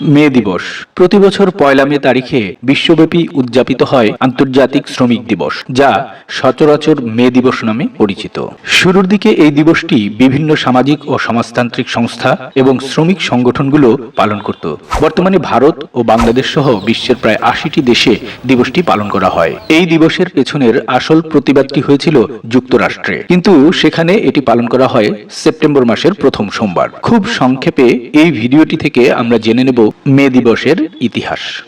মে দিবস। প্রতি বছর পয়লা মে তারিখে বিশ্বব্যাপী উদযাপিত হয় আন্তর্জাতিক শ্রমিক দিবস, যা সচরাচর মে দিবস নামে পরিচিত। শুরুর দিকে এই দিবসটি বিভিন্ন সামাজিক ও সমাজতান্ত্রিক সংস্থা এবং শ্রমিক সংগঠনগুলো পালন করত। বর্তমানে ভারত ও বাংলাদেশ সহ বিশ্বের প্রায় আশিটি দেশে দিবসটি পালন করা হয়। এই দিবসের পেছনের আসল প্রতিবাদটি হয়েছিল যুক্তরাষ্ট্রে। কিন্তু সেখানে এটি পালন করা হয় সেপ্টেম্বর মাসের প্রথম সোমবার। খুব সংক্ষেপে এই ভিডিওটি থেকে আমরা জেনে নেব মে দিবসের ইতিহাস।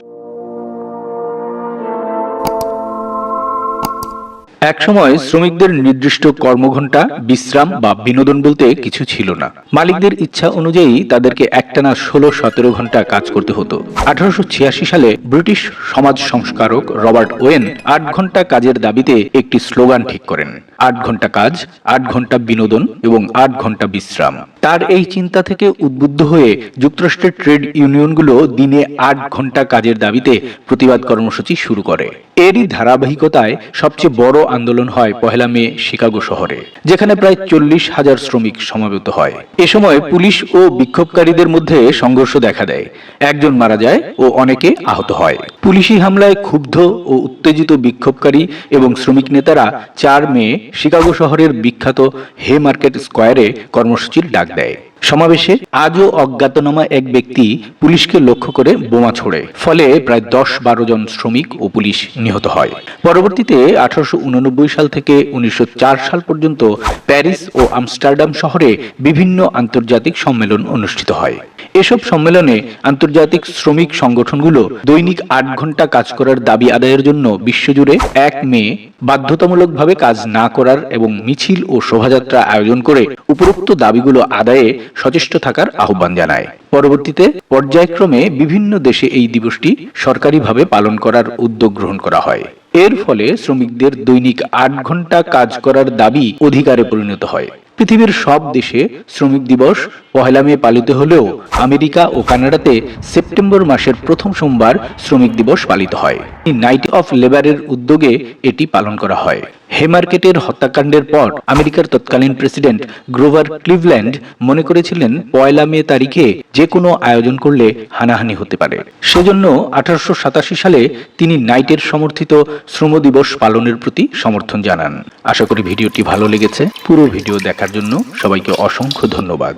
একসময় শ্রমিকদের নির্দিষ্ট কর্মঘণ্টা, বিশ্রাম বা বিনোদন বলতে কিছু ছিল না। মালিকদের ইচ্ছা অনুযায়ী তাদেরকে একটানা ষোলো সতেরো ঘণ্টা কাজ করতে হতো। আঠারোশো সালে ব্রিটিশ সমাজ সংস্কারক রবার্ট ওয়েন আট ঘণ্টা কাজের দাবিতে একটি স্লোগান ঠিক করেন। আট ঘণ্টা কাজ, আট ঘণ্টা বিনোদন এবং আট ঘণ্টা বিশ্রাম। তার এই চিন্তা থেকে উদ্বুদ্ধ হয়ে যুক্তরাষ্ট্রের ট্রেড ইউনিয়নগুলো দিনে আট ঘণ্টা কাজের দাবিতে প্রতিবাদ কর্মসূচি শুরু করে। এরই ধারাবাহিকতায় সবচেয়ে বড় আন্দোলন হয় পহেলা মে শিকাগো শহরে, যেখানে প্রায় চল্লিশ হাজার শ্রমিক সমাবেত হয়। এ সময় পুলিশ ও বিক্ষোভকারীদের মধ্যে সংঘর্ষ দেখা দেয়। একজন মারা যায় ও অনেকে আহত হয়। পুলিশি হামলায় ক্ষুব্ধ ও উত্তেজিত বিক্ষোভকারী এবং শ্রমিক নেতারা চার মে শিকাগো শহরের বিখ্যাত হে মার্কেট স্কোয়ারে কর্মসূচির ডাক দেয়। সমাবেশে আজও অজ্ঞাতনামা এক ব্যক্তি পুলিশকে লক্ষ্য করে বোমা ছোড়ে, ফলে প্রায় দশ বারো জন শ্রমিক ও পুলিশ নিহত হয়। পরবর্তীতে আঠারোশো উননব্বই সাল থেকে উনিশশো চার সাল পর্যন্ত প্যারিস ও আমস্টারডাম শহরে বিভিন্ন আন্তর্জাতিক সম্মেলন অনুষ্ঠিত হয়। এসব সম্মেলনে আন্তর্জাতিক শ্রমিক সংগঠনগুলো দৈনিক আট ঘণ্টা কাজ করার দাবি আদায়ের জন্য বিশ্বজুড়ে এক মে বাধ্যতামূলকভাবে কাজ না করার এবং মিছিল ও শোভাযাত্রা আয়োজন করে উপরোক্ত দাবিগুলো আদায়ে সচেষ্ট থাকার আহ্বান জানায়। পরবর্তীতে পর্যায়ক্রমে বিভিন্ন দেশে এই দিবসটি সরকারিভাবে পালন করার উদ্যোগ গ্রহণ করা হয়। এর ফলে শ্রমিকদের দৈনিক আট ঘণ্টা কাজ করার দাবি অধিকারে পরিণত হয়। পৃথিবীর সব দেশে শ্রমিক দিবস পহেলা মে পালিত হলেও আমেরিকা ও কানাডাতে সেপ্টেম্বর মাসের প্রথম সোমবার শ্রমিক দিবস পালিত হয়। নাইট অফ লেবারের উদ্যোগে এটি পালন করা হয়। হেমার্কেটের হত্যাকাণ্ডের পর আমেরিকার তৎকালীন প্রেসিডেন্ট গ্রোভার ক্লিভল্যান্ড মনে করেছিলেন পয়লা মে তারিখে যে কোনো আয়োজন করলে হানাহানি হতে পারে। সেজন্য আঠারোশো সাতাশি সালে তিনি নাইটের সমর্থিত শ্রম দিবস পালনের প্রতি সমর্থন জানান। আশা করি ভিডিওটি ভালো লেগেছে। পুরো ভিডিও দেখার জন্য সবাইকে অসংখ্য ধন্যবাদ।